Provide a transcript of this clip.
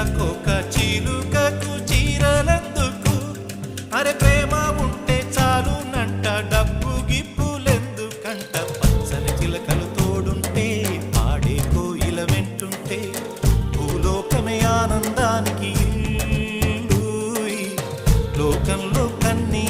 చిలకొక చిలుకకు చీరలందుకు? అరే ప్రేమ ఉంటే చాలు నంట డబ్బు గిప్పులెందుకంట? పచ్చని చిలకలు తోడుంటే పాడే కోయిల వెంటుంటే భూలోకమే ఆనందానికి లోకంలో